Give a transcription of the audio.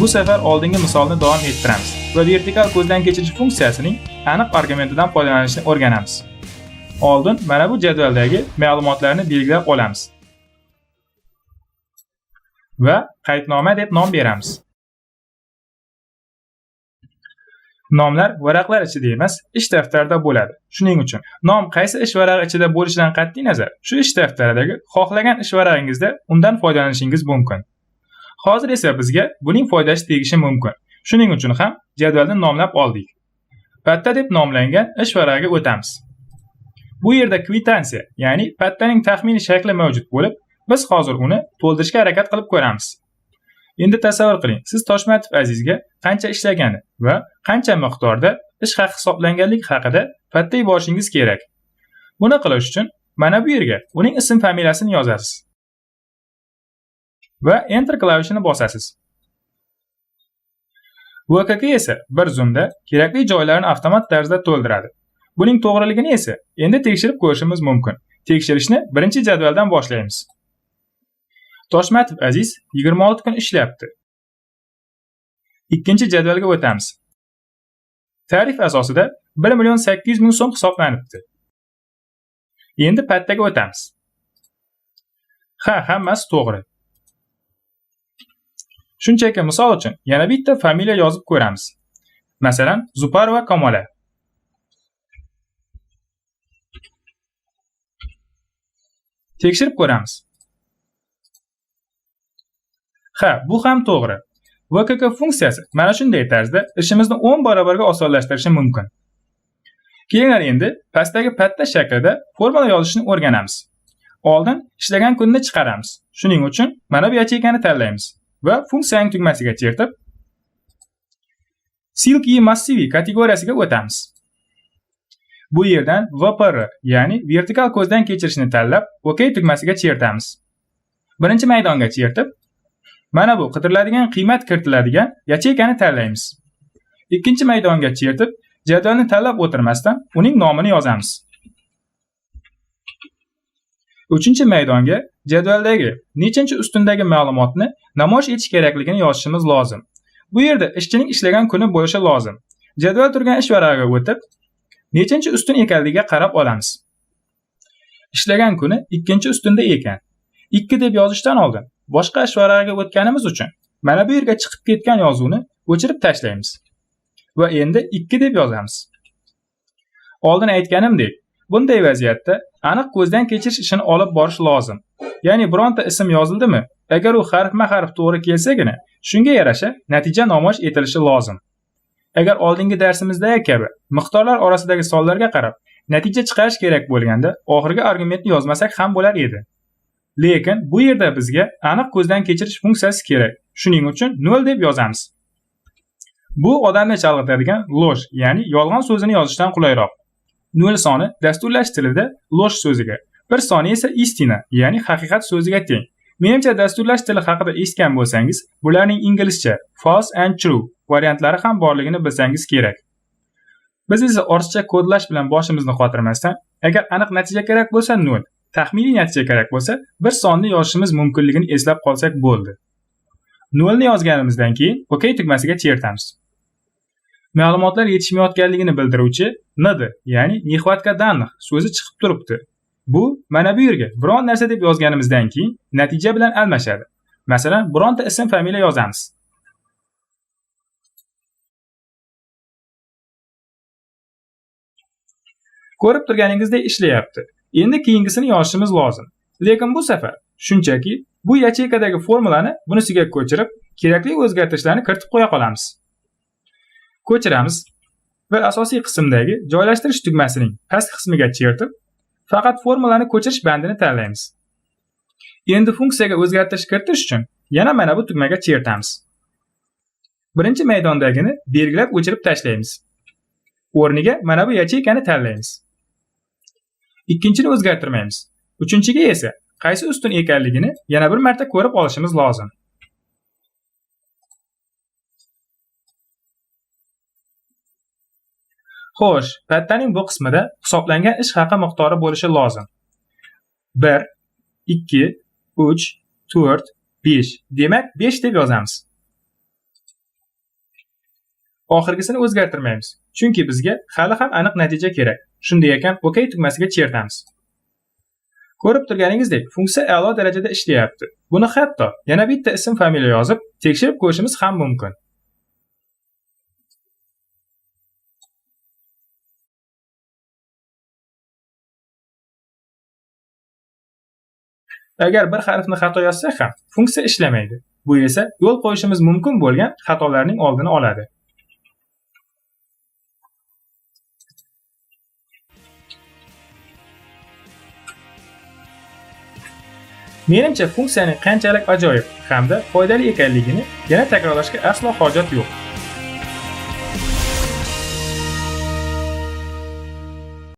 Bu safar oldingi misolni davom ettiramiz va vertikal ko'zdan kechirish funksiyasining aniq argumentidan foydalanishni o'rganamiz. Oldin mana bu jadvaldagi ma'lumotlarni belgilab olamiz. Va qaydnoma deb nom beramiz. Nomlar varaqlar ichida emas, ish daftarida bo'ladi. Shuning uchun nom qaysi ish varag'i ichida bo'lishidan qat'iy nazar, shu ish daftaridagi xohlagan ish varag'ingizda undan foydalanishingiz mumkin. Hozir esa bizga buning foydasi tegishi mumkin. Shuning uchun ham jadvalni nomlab oldik. Patta deb nomlangan ish varag'iga o'tamiz. Bu yerda kvitansiya, ya'ni pattaning taxminiy shakli mavjud bo'lib, biz hozir uni to'ldirishga harakat qilib ko'ramiz. Endi tasavvur qiling, siz Toshmatov Azizga qancha ishlagani va qancha miqdorda ish haqi hisoblanganligi haqida patta yuborishingiz kerak. Buni qilish uchun mana bu yerga uning ism familiyasini yozasiz. Va Enter klavishini bosasiz. VKK esa bir zumda kerakli joylarni avtomat tarzda to'ldiradi. Buning to'g'riligini esa endi tekshirib ko'rishimiz mumkin. Tekshirishni birinchi jadvaldan boshlaymiz. Toshmatov Aziz 26 kun ishlayapti. Ikkinchi jadvalga o'tamiz. Tarif asosida 1 million 800 ming so'm hisoblanibdi. Endi pattaga o'tamiz. Ha, hammasi to'g'ri. Shunchaki misol uchun yana bitta familiya yozib ko'ramiz. Masalan, Zuparova Kamola. Tekshirib ko'ramiz. Ha, bu ham to'g'ri. VKK funksiyasi mana shunday tarzda ishimizni 10 barobarga osonlashtirishi mumkin. Keyinlar endi pastdagi patta shaklida formula yozishni o'rganamiz. Oldin ishlagan kunni chiqaramiz. Shuning uchun mana bu yacheykani tanlaymiz. Va funksiyaning tugmasiga chertib silky massivi kategoriyasiga o'tamiz. Bu yerdan VPR, ya'ni vertikal ko'zdan kechirishni tanlab, OK tugmasiga chertamiz. Birinchi maydonga chertib, mana bu qidiriladigan qiymat kiritiladigan yacheykani tanlaymiz. Ikkinchi maydonga chertib, jadvalni tanlab o'tirmasdan uning nomini yozamiz. Uchinchi maydonga jadvaldagi nechinchi ustundagi ma'lumotni namoyish etish kerakligini yozishimiz lozim. Bu yerda ishchining ishlagan kuni bo'lishi lozim. Jadval turgan ish varag'iga o'tib, nechinchi ustun ekanligiga qarab olamiz. Ishlagan kuni ikkinchi ustunda ekan. 2 deb yozishdan oldin boshqa ish varag'iga o'tganimiz uchun mana bu yerga chiqib ketgan yozuvni o'chirib tashlaymiz. Va endi 2 deb yozamiz. Oldin aytganimdek, bunday vaziyatda aniq ko'zdan kechirish ishini olib borish lozim. Ya'ni bironta ism yozildimi, agar u harfma-harf to'g'ri kelsagina, shunga yarasha natija namoyish etilishi lozim. Agar oldingi darsimizdagi kabi miqdorlar orasidagi sonlarga qarab natija chiqarish kerak bo'lganda, oxirgi argumentni yozmasak ham bo'lar edi. Lekin bu yerda bizga aniq ko'zdan kechirish funksiyasi kerak. Shuning uchun 0 deb yozamiz. Bu odamni chalg'itadigan losh, ya'ni yolg'on so'zini yozishdan qulayroq. 0 soni dasturlash tilida losh so'ziga, bir soni esa istina, ya'ni haqiqat so'ziga teng. Menimcha dasturlash tili haqida eshitgan bo'lsangiz, bularning inglizcha false and true variantlari ham borligini bilsangiz kerak. Biz esa ortiqcha kodlash bilan boshimizni qotirmasdan, agar aniq natija kerak bo'lsa 0, taxminiy natija kerak bo'lsa, bir sonni yozishimiz mumkinligini eslab qolsak bo'ldi. 0 ni yozganimizdan keyin OK tugmasiga chertamiz. Ma'lumotlar yetishmayotganligini bildiruvchi nd, ya'ni nехватка данных so'zi chiqib turibdi. Bu mana bu yerga biron narsa deb yozganimizdan keyin natija bilan almashadi. Masalan, bironta ism familiya yozamiz. Ko'rib turganingizdek ishlayapti. Endi keyingisini yozishimiz lozim. Lekin bu safar shunchaki bu yacheykadagi formulani bunisiga ko'chirib, kerakli o'zgartirishlarni kiritib qo'ya qolamiz. Ko'chiramiz va asosiy qismdagi joylashtirish tugmasining past qismiga chertib, faqat formulani ko'chirish bandini tanlaymiz. Endi funksiyaga o'zgartirish kiritish uchun yana mana bu tugmaga chertamiz. Birinchi maydondagini belgilab o'chirib tashlaymiz. O'rniga mana bu yacheykani tanlaymiz. Ikkinchini o'zgartirmaymiz. Uchinchiga esa qaysi ustun ekanligini yana bir marta ko'rib olishimiz lozim. Xo'sh, pattaning bu qismida hisoblangan ish haqi miqdori bo'lishi lozim. 1, 2, 3, 4, 5. Demak, 5 deb yozamiz. oxirgisini o'zgartirmaymiz chunki bizga hali ham aniq natija kerak shunday ekan ok tugmasiga chertamiz ko'rib turganingizdek funksiya a'lo darajada ishlayapti buni hatto yana bitta ism familiya yozib tekshirib ko'rishimiz ham mumkin agar bir harfni xato yozsak ham funksiya ishlamaydi. Bu esa yo'l qo'yishimiz mumkin bo'lgan xatolarning oldini oladi. Menimcha funksiyaning qanchalik ajoyib hamda foydali ekanligini yana takrorlashga aslo hojat yo'q.